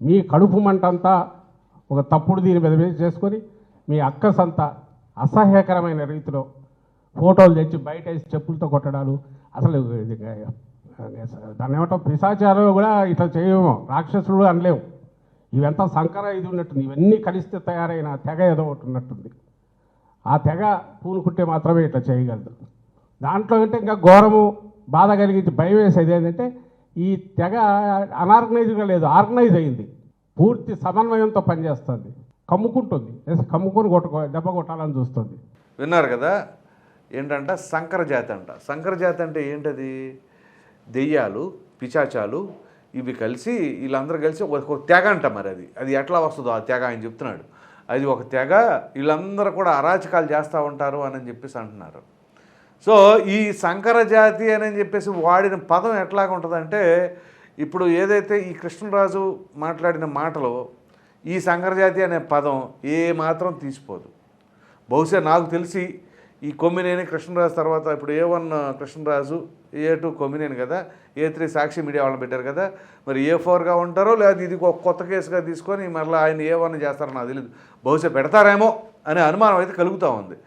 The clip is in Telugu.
మీ కడుపు మంటంతా ఒక తప్పుడు దీని మీద మీద చేసుకొని మీ అక్కసంతా అసహ్యకరమైన రీతిలో ఫోటోలు తెచ్చి బయట వేసి చెప్పులతో కొట్టడాలు. అసలు ఇది దాన్ని ఏమంటాం? పిశాచారం కూడా ఇట్లా చేయము. రాక్షసులు అనలేము ఇవంతా సంకర ఇది ఉన్నట్టుంది. ఇవన్నీ కలిస్తే తయారైన తెగ ఏదో ఒకటి ఉన్నట్టుంది. ఆ తెగ పూనుకుంటే మాత్రమే ఇట్లా చేయగలదు. దాంట్లో అంటే ఇంకా ఘోరము బాధ కలిగించి భయం వేసేది ఏంటంటే ఈ తెగ అనార్గనైజ్గా లేదు ఆర్గనైజ్ అయింది. పూర్తి సమన్వయంతో పనిచేస్తుంది. కమ్ముకుంటుంది. ఎస్ కమ్ముకొని కొట్టుకో దెబ్బ కొట్టాలని చూస్తుంది. విన్నారు కదా? ఏంటంట? సంకర జాతి అంట. సంకర జాతి అంటే ఏంటది? దెయ్యాలు పిచాచాలు ఇవి కలిసి వీళ్ళందరూ కలిసి ఒక ఒక తెగ అంట మరి అది. అది ఎట్లా వస్తుందో ఆ తెగ ఆయన చెప్తున్నాడు. అది ఒక తెగ వీళ్ళందరూ కూడా అరాచకాలు చేస్తూ ఉంటారు అని చెప్పేసి అంటున్నారు. సో ఈ సంకర జాతి అని చెప్పేసి వాడిన పదం ఎట్లాగా ఉంటుందంటే ఇప్పుడు ఏదైతే ఈ కృష్ణరాజు మాట్లాడిన మాటలో ఈ సంకర జాతి అనే పదం ఏ మాత్రం తీసిపోదు. బహుశా నాకు తెలిసి ఈ కొమ్మినేని కృష్ణరాజు తర్వాత ఇప్పుడు A one Krishnaraju A two Kommineni కదా ఏ త్రీ సాక్షి మీడియా వాళ్ళని పెట్టారు కదా మరి ఏ ఫోర్గా ఉంటారో లేదా ఇది ఒక కొత్త కేసుగా తీసుకొని మరలా ఆయన ఏ వన్ చేస్తారో నాకు తెలియదు బహుశా పెడతారేమో అనే అనుమానం అయితే కలుగుతూ ఉంది.